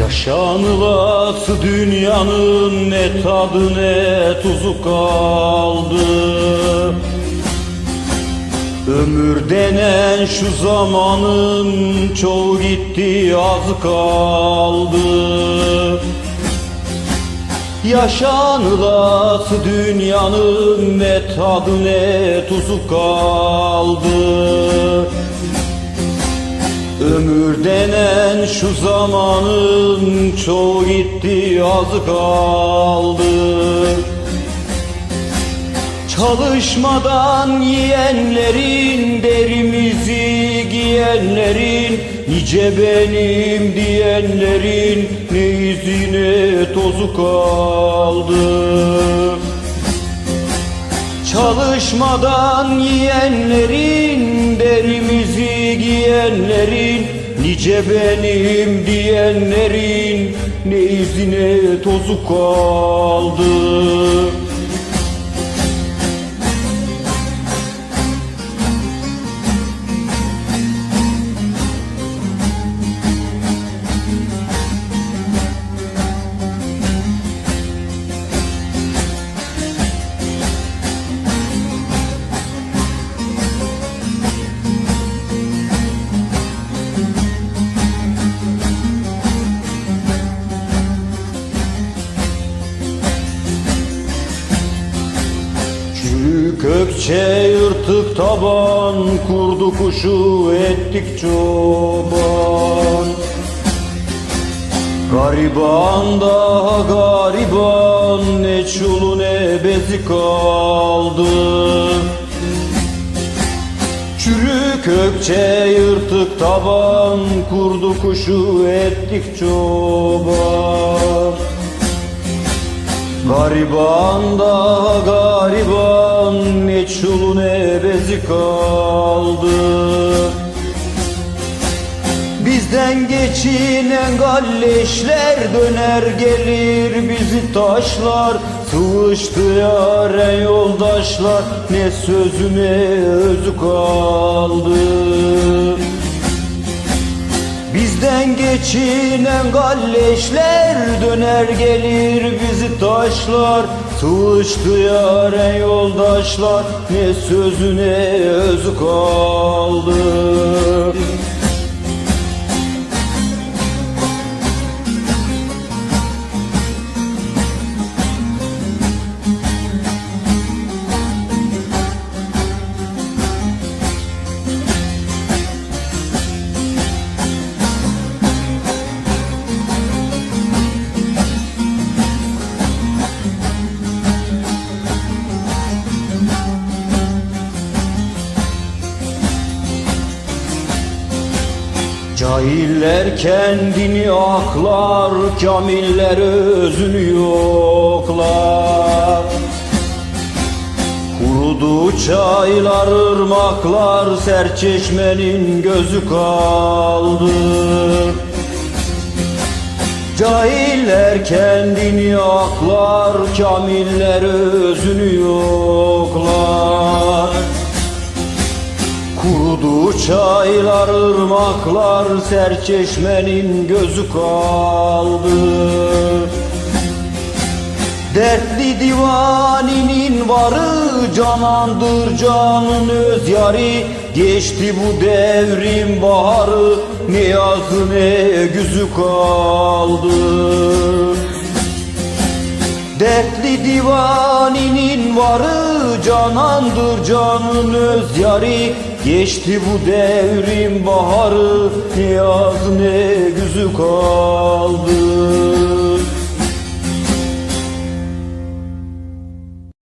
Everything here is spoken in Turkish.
Yaşanılası dünyanın ne tadı ne tuzu kaldı. Ömür denen şu zamanın çoğu gitti az kaldı. Yaşanılası dünyanın ne tadı ne tuzu kaldı Ömür denen şu zamanın çoğu gitti az kaldı. Çalışmadan yiyenlerin derimizi giyenlerin Nice benim diyenlerin ne izine tozu kaldı Çalışmadan yiyenlerin derimizi giyenlerin Nice benim diyenlerin ne izine tozu kaldı Çürük ökçe yırtık taban Kurdu kuşu ettik çoban. Gariban daha gariban Ne çulu ne bezi kaldı. Çürük ökçe yırtık taban Kurdu kuşu ettik çoban Gariban da gariban ne çulu ne bezi kaldı. Bizden geçinen galleşler döner gelir bizi taşlar. Sıvıştı yare yoldaşlar ne sözüne özü kaldı Bizden geçinen galleşler döner gelir bizi taşlar. Sıvıştı yare yoldaşlar ne sözüne özü kaldı Cahiller kendini aklar, kamiller özünü yoklar. Kurudu çaylar, ırmaklar, serçeşmenin gözü kaldı. Cahiller kendini aklar, kamiller özünü çaylar, ırmaklar, serçeşmenin gözü kaldı. Dertli divaninin varı canandır canın öz yari. Geçti bu devrin baharı ne yazı ne güzü kaldı. Dertli divaninin varı canandır canın öz yari Geçti bu devrin baharı yaz ne güzü kaldı